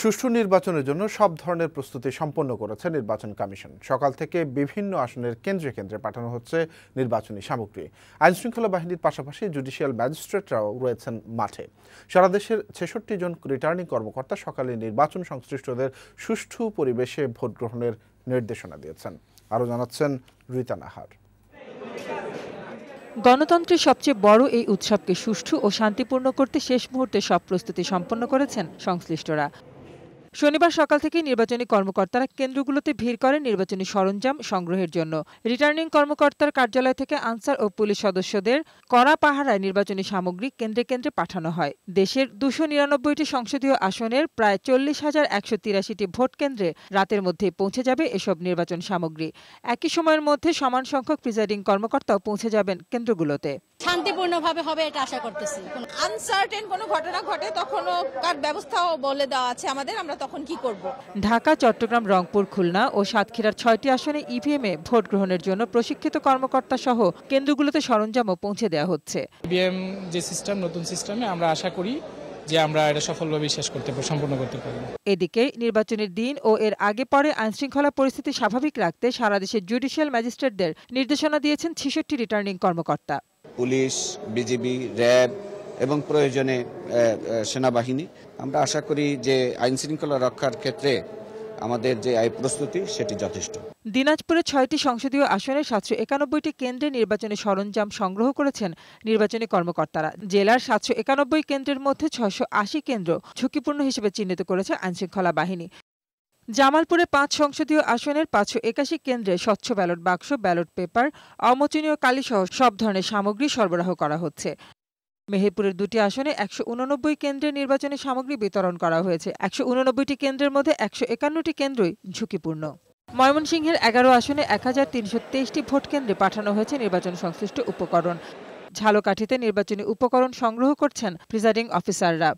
সুষ্ঠু নির্বাচনের জন্য সব ধরনের প্রস্তুতি সম্পন্ন করেছে নির্বাচন কমিশন। সকাল থেকে বিভিন্ন আসনের কেন্দ্রে কেন্দ্রে পাঠানো হচ্ছে নির্বাচনী সামগ্রী। আইনশৃঙ্খলা বাহিনীর পাশাপাশি জুডিশিয়াল ম্যাজিস্ট্রেটরাও রয়েছেন মাঠে। সারা দেশের ছেষট্টি জন রিটার্নিং কর্মকর্তা সকালে নির্বাচন সংশ্লিষ্টদের সুষ্ঠু পরিবেশে ভোট গ্রহণের নির্দেশনা দিয়েছেন। আরও জানাচ্ছেন রীতা নাহার। গণতন্ত্রের সবচেয়ে বড় এই উৎসবকে সুষ্ঠু ও শান্তিপূর্ণ করতে শেষ মুহূর্তে সব প্রস্তুতি সম্পন্ন করেছেন সংশ্লিষ্টরা। শনিবার সকাল থেকে নির্বাচনী কর্মকর্তারা কেন্দ্রগুলোতে ভিড় করেন নির্বাচনী সরঞ্জাম সংগ্রহের জন্য। রিটার্নিং কর্মকর্তার কার্যালয় থেকে আনসার ও পুলিশ সদস্যদের কড়া পাহারায় নির্বাচনী সামগ্রী কেন্দ্রে কেন্দ্রে পাঠানো হয়। দেশের দুশো নিরানব্বইটি সংসদীয় আসনের প্রায় চল্লিশ হাজার একশো তিরাশিটি ভোট কেন্দ্রে রাতের মধ্যে পৌঁছে যাবে এসব নির্বাচন সামগ্রী। একই সময়ের মধ্যে সমান সংখ্যক প্রিজাইডিং কর্মকর্তাও পৌঁছে যাবেন কেন্দ্রগুলোতে। শান্তিপূর্ণভাবে হবে এটা আশা করতেছি। আনসার্টেন কোনো ঘটনা ঘটে তখনও কার ব্যবস্থাও বলে দেওয়া আছে আমাদের আমরা তখন কি করব? ঢাকা চট্টগ্রাম রংপুর খুলনা ও সাতক্ষীরার ছয়টি আসনে ইভিএমে ভোট গ্রহণের জন্য প্রশিক্ষিত কর্মকর্তা সহ কেন্দ্রগুলোতে সরঞ্জামও পৌঁছে দেওয়া হচ্ছে। ইভিএম যে সিস্টেম নতুন সিস্টেমে আমরা আশা করি যে আমরা এটা সফলভাবে শেষ করতে পারব সম্পন্ন করতে পারব। এদিকে নির্বাচনের দিন ও এর আগে পরে আইনশৃঙ্খলা পরিস্থিতি স্বাভাবিক রাখতে সারা দেশের জুডিশিয়াল ম্যাজিস্ট্রেটদের নির্দেশনা দিয়েছেন ছেষট্টি রিটার্নিং কর্মকর্তা। পুলিশ, বিজিবি, র্যাব এবং প্রয়োজনে সেনাবাহিনী। আমরা আশা করি যে আইন শৃঙ্খলা রক্ষার ক্ষেত্রে আমাদের যে আয় প্রস্তুতি, সেটি যথেষ্ট। দিনাজপুরে ছয়টি সংসদীয় আসনে সাতশো একানব্বইটি কেন্দ্রে নির্বাচনী সরঞ্জাম সংগ্রহ করেছেন নির্বাচনী কর্মকর্তারা। জেলার সাতশো একানব্বই কেন্দ্রের মধ্যে ছয়শো আশি কেন্দ্র ঝুঁকিপূর্ণ হিসেবে চিহ্নিত করেছে আইনশৃঙ্খলা বাহিনী। জামালপুরে পাঁচ সংসদীয় আসনের পাঁচশো একাশি কেন্দ্রে স্বচ্ছ ব্যালট বাক্স, ব্যালট পেপার, অমোচনীয় কালিসহ সব ধরনের সামগ্রী সরবরাহ করা হচ্ছে। মেহেরপুরের দুটি আসনে একশো উননব্বই কেন্দ্রে নির্বাচনী সামগ্রী বিতরণ করা হয়েছে। একশো উননব্বইটি কেন্দ্রের মধ্যে একশো একান্নটি কেন্দ্রই ঝুঁকিপূর্ণ। ময়মনসিংহের এগারো আসনে এক হাজার তিনশো তেইশটি ভোট কেন্দ্রে পাঠানো হয়েছে নির্বাচন সংশ্লিষ্ট উপকরণ। ঝালকাঠিতে নির্বাচনী উপকরণ সংগ্রহ করছেন প্রিজাইডিং অফিসাররা।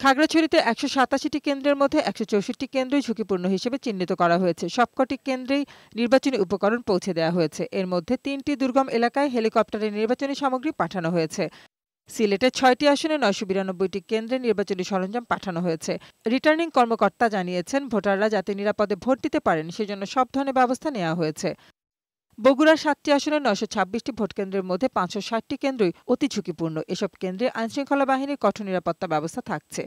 খাগড়াছড়িতে একশো সাতাশিটি কেন্দ্রের মধ্যে একশো চৌষট্টি কেন্দ্রই ঝুঁকিপূর্ণ হিসেবে চিহ্নিত করা হয়েছে। সবকটি কেন্দ্রেই নির্বাচনী উপকরণ পৌঁছে দেওয়া হয়েছে। এর মধ্যে তিনটি দুর্গম এলাকায় হেলিকপ্টারে নির্বাচনী সামগ্রী পাঠানো হয়েছে। সিলেটে ছয়টি আসনে নয়শো বিরানব্বইটি কেন্দ্রে নির্বাচনী সরঞ্জাম পাঠানো হয়েছে। রিটার্নিং কর্মকর্তা জানিয়েছেন, ভোটাররা যাতে নিরাপদে ভোট দিতে পারেন, সেজন্য সব ধরনের ব্যবস্থা নেওয়া হয়েছে। বগুড়ার সাতটি আসনে নয়শো ছাব্বিশটি ভোটকেন্দ্রের মধ্যে পাঁচশো ষাটটি কেন্দ্রই অতি ঝুঁকিপূর্ণ। এসব কেন্দ্রে আইনশৃঙ্খলা বাহিনীর কঠোর নিরাপত্তা ব্যবস্থা থাকছে।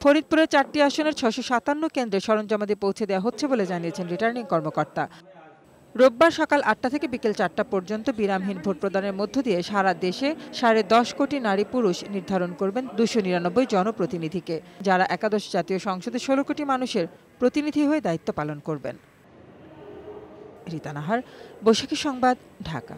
ফরিদপুরের চারটি আসনের ছশো সাতান্ন কেন্দ্রে সরঞ্জামাদি পৌঁছে দেওয়া হচ্ছে বলে জানিয়েছেন রিটার্নিং কর্মকর্তা। রোববার সকাল আটটা থেকে বিকেল চারটা পর্যন্ত বিরামহীন ভোট প্রদানের মধ্য দিয়ে সারা দেশে সাড়ে দশ কোটি নারী পুরুষ নির্ধারণ করবেন দুশো নিরানব্বই জনপ্রতিনিধিকে, যারা একাদশ জাতীয় সংসদে ষোলো কোটি মানুষের প্রতিনিধি হয়ে দায়িত্ব পালন করবেন। রীতা নাহার বৈশাখী সংবাদ ঢাকা।